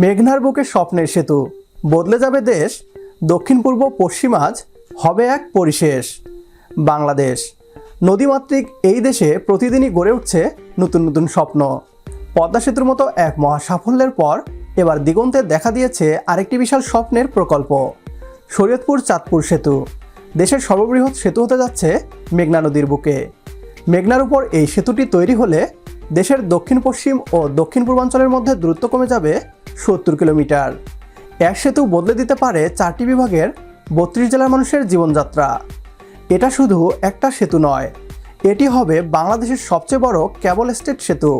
মেঘনার বুকে স্বপ্নের সেতু। বদলে যাবে দেশ দক্ষিণ পূর্ব পশ্চিম আজ, হবে এক পরিশেষ। বাংলাদেশ। নদীমাতৃক এই দেশে প্রতিদিনই গড়ে উঠছে নতুন নতুন স্বপ্ন। পদ্মা সেতুর মতো এক মহা সাফল্যের পর এবার দিগন্তে দেখা দিয়েছে আরেকটি বিশাল স্বপ্নের প্রকল্প। শরীয়তপুর চাঁদপুর সেতু। দেশের সর্ববৃহৎ সেতু হতে যাচ্ছে মেঘনা নদীর বুকে। মেঘনার উপর এই সেতুটি তৈরি হলে দেশের দক্ষিণ পশ্চিম ও দক্ষিণ পূর্বাঞ্চলের মধ্যে দূরত্ব কমে যাবে সত্তর কিলোমিটার। এক সেতু বদলে দিতে পারে চারটি বিভাগের বত্রিশ জেলার মানুষের জীবনযাত্রা। এটা শুধু একটা সেতু নয়, এটি হবে বাংলাদেশের সবচেয়ে বড় ক্যাবল স্টেট সেতু,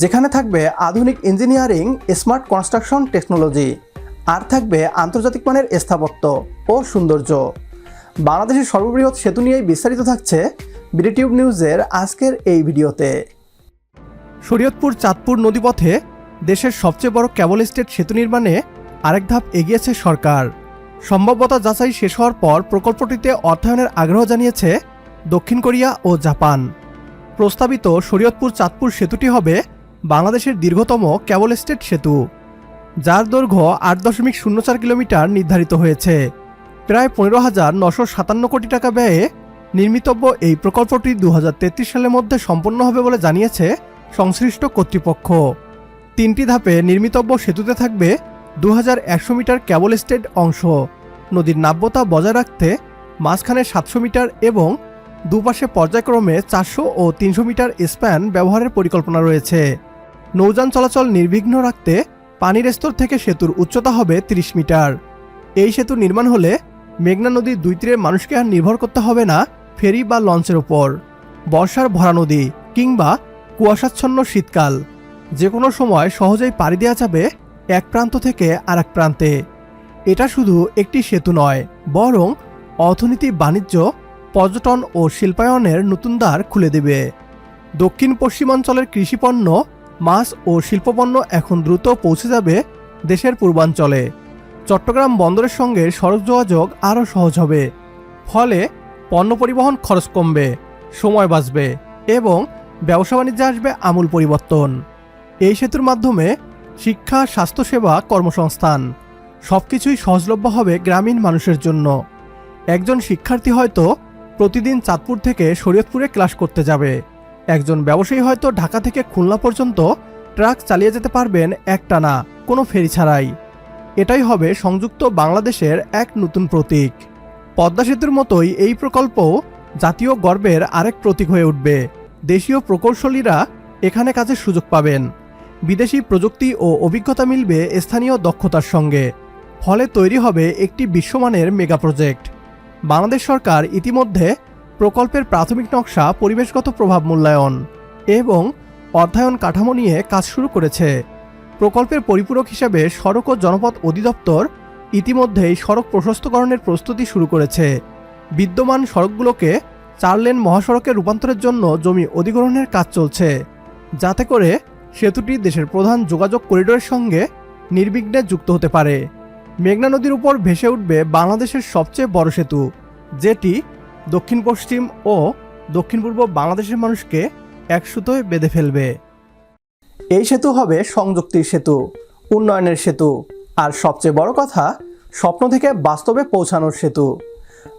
যেখানে থাকবে আধুনিক ইঞ্জিনিয়ারিং, স্মার্ট কনস্ট্রাকশন টেকনোলজি, আর থাকবে আন্তর্জাতিক মানের স্থাপত্য ও সৌন্দর্য। বাংলাদেশের সর্ববৃহৎ সেতু নিয়েই বিস্তারিত থাকছে বিডিটিউব নিউজের আজকের এই ভিডিওতে। শরীয়তপুর চাঁদপুর নদীপথে দেশের সবচেয়ে বড় ক্যাবল স্টেট সেতু নির্মাণে আরেক ধাপ এগিয়েছে সরকার। সম্ভাব্যতা যাচাই শেষ হওয়ার পর প্রকল্পটিতে অর্থায়নের আগ্রহ জানিয়েছে দক্ষিণ কোরিয়া ও জাপান। প্রস্তাবিত শরীয়তপুর চাঁদপুর সেতুটি হবে বাংলাদেশের দীর্ঘতম ক্যাবল স্টেট সেতু, যার দৈর্ঘ্য আট দশমিক শূন্য চার কিলোমিটার নির্ধারিত হয়েছে। প্রায় পনেরো হাজার নশো সাতান্ন কোটি টাকা ব্যয়ে নির্মিতব্য এই প্রকল্পটি দু হাজার তেত্রিশ সালের মধ্যে সম্পন্ন হবে বলে জানিয়েছে সংশ্লিষ্ট কর্তৃপক্ষ। তিনটি ধাপে নির্মিতব্য সেতুতে থাকবে দু হাজার একশো মিটার ক্যাবল স্টেড অংশ। নদীর নাব্যতা বজায় রাখতে মাঝখানে সাতশো মিটার এবং দুপাশে পর্যায়ক্রমে চারশো ও তিনশো মিটার স্প্যান ব্যবহারের পরিকল্পনা রয়েছে। নৌযান চলাচল নির্বিঘ্ন রাখতে পানির স্তর থেকে সেতুর উচ্চতা হবে ৩০ মিটার। এই সেতু নির্মাণ হলে মেঘনা নদীর দুই তীরে মানুষকে আর নির্ভর করতে হবে না ফেরি বা লঞ্চের ওপর বর্ষার ভরা নদী কিংবা কুয়াশাচ্ছন্ন শীতকাল। যে কোনো সময় সহজেই পাড়ি দেওয়া যাবে এক প্রান্ত থেকে আর এক প্রান্তে। এটা শুধু একটি সেতু নয়, বরং অর্থনীতি, বাণিজ্য, পর্যটন ও শিল্পায়নের নতুন দ্বার খুলে দেবে। দক্ষিণ পশ্চিমাঞ্চলের কৃষিপণ্য, মাছ ও শিল্পপণ্য এখন দ্রুত পৌঁছে যাবে দেশের পূর্বাঞ্চলে। চট্টগ্রাম বন্দরের সঙ্গে সড়ক যোগাযোগ আরও সহজ হবে, ফলে পণ্য পরিবহন খরচ কমবে, সময় বাঁচবে এবং ব্যবসা বাণিজ্যে আসবে আমূল পরিবর্তন। এই সেতুর মাধ্যমে শিক্ষা, স্বাস্থ্যসেবা, কর্মসংস্থান সবকিছুই সহজলভ্য হবে গ্রামীণ মানুষের জন্য। একজন শিক্ষার্থী হয়তো প্রতিদিন চাঁদপুর থেকে শরীয়তপুরে ক্লাস করতে যাবে। একজন ব্যবসায়ী হয়তো ঢাকা থেকে খুলনা পর্যন্ত ট্রাক চালিয়ে যেতে পারবেন একটানা, কোনো ফেরি ছাড়াই। এটাই হবে সংযুক্ত বাংলাদেশের এক নতুন প্রতীক। পদ্মা সেতুর মতোই এই প্রকল্প জাতীয় গর্বের আরেক প্রতীক হয়ে উঠবে। দেশীয় প্রকৌশলীরা এখানে কাজের সুযোগ পাবেন। বিদেশি প্রযুক্তি ও অভিজ্ঞতা মিলবে স্থানীয় দক্ষতার সঙ্গে। ফলে তৈরি হবে একটি বিশ্বমানের মেগা প্রজেক্ট। বাংলাদেশ সরকার ইতিমধ্যে প্রকল্পের প্রাথমিক নকশা, পরিবেশগত প্রভাব মূল্যায়ন এবং অর্থায়ন কাঠামো নিয়ে কাজ শুরু করেছে। প্রকল্পের পরিপূরক হিসাবে সড়ক ও জনপথ অধিদপ্তর ইতিমধ্যেই সড়ক প্রশস্তকরণের প্রস্তুতি শুরু করেছে। বিদ্যমান সড়কগুলোকে চার লেন মহাসড়কে রূপান্তরের জন্য জমি অধিগ্রহণের কাজ চলছে। যাতে করে সেতুটি দেশের প্রধান যোগাযোগ করিডোরের সঙ্গে নির্বিঘ্নে যুক্ত হতে পারে। মেঘনা নদীর উপর ভেসে উঠবে বাংলাদেশের সবচেয়ে বড় সেতু, যেটি দক্ষিণ পশ্চিম ও দক্ষিণ পূর্ব বাংলাদেশের মানুষকে এক সুতোয় বেঁধে ফেলবে। এই সেতু হবে সংযুক্তির সেতু, উন্নয়নের সেতু। আর সবচেয়ে বড় কথা, স্বপ্ন থেকে বাস্তবে পৌঁছানোর সেতু।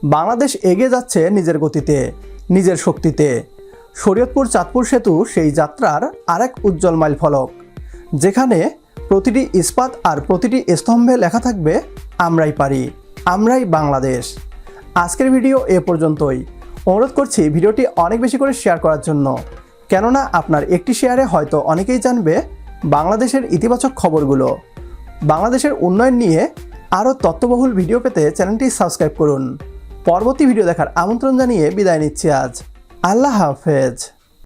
বাংলাদেশ এগিয়ে যাচ্ছে নিজের গতিতে, নিজের শক্তিতে। শরীয়তপুর চাঁদপুর সেতু সেই যাত্রার আরেক উজ্জ্বল মাইল ফলক। যেখানে প্রতিটি ইস্পাত আর প্রতিটি স্তম্ভে লেখা থাকবে, আমরাই পারি, আমরাই বাংলাদেশ। আজকের ভিডিও এ পর্যন্তই। অনুরোধ করছি ভিডিওটি অনেক বেশি করে শেয়ার করার জন্য। কেননা আপনার একটি শেয়ারে হয়তো অনেকেই জানবে বাংলাদেশের ইতিবাচক খবরগুলো। বাংলাদেশের উন্নয়ন নিয়ে আরও তত্ত্ববহুল ভিডিও পেতে চ্যানেলটি সাবস্ক্রাইব করুন। পরবর্তী ভিডিও দেখার আমন্ত্রণ জানিয়ে বিদায় নিচ্ছি আজ। আল্লাহ হাফেজ।